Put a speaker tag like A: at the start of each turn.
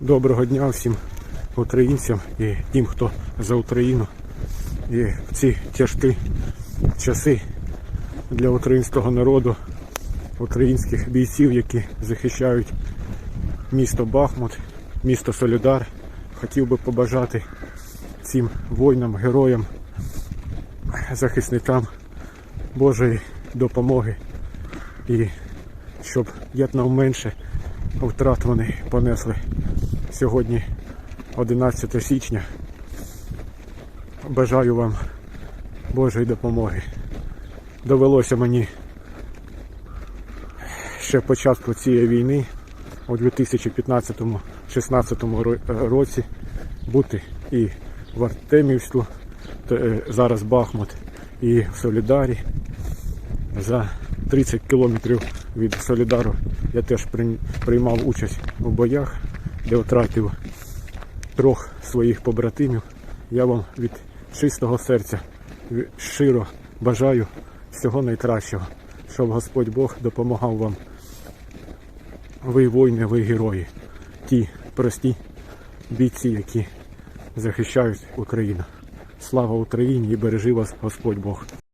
A: Доброго дня всім українцям і тим, хто за Україну. І в ці тяжкі часи для українського народу, українських бійців, які захищають місто Бахмут, місто Солідар. Хотів би побажати цим воїнам, героям, захисникам Божої допомоги і щоб якнайменше втрат вони понесли сьогодні 11 січня. Бажаю вам Божої допомоги. Довелося мені ще початку цієї війни у 2015-16 році бути і в Артемівську, е, зараз Бахмут, і в Солідарі. За 30 кілометрів від Солідару я теж приймав участь у боях, де втратив трьох своїх побратимів. Я вам від чистого серця щиро бажаю всього найкращого, щоб Господь Бог допомагав вам. Ви воїни, ви герої, ті прості бійці, які захищають Україну. Слава Україні і бережи вас Господь Бог.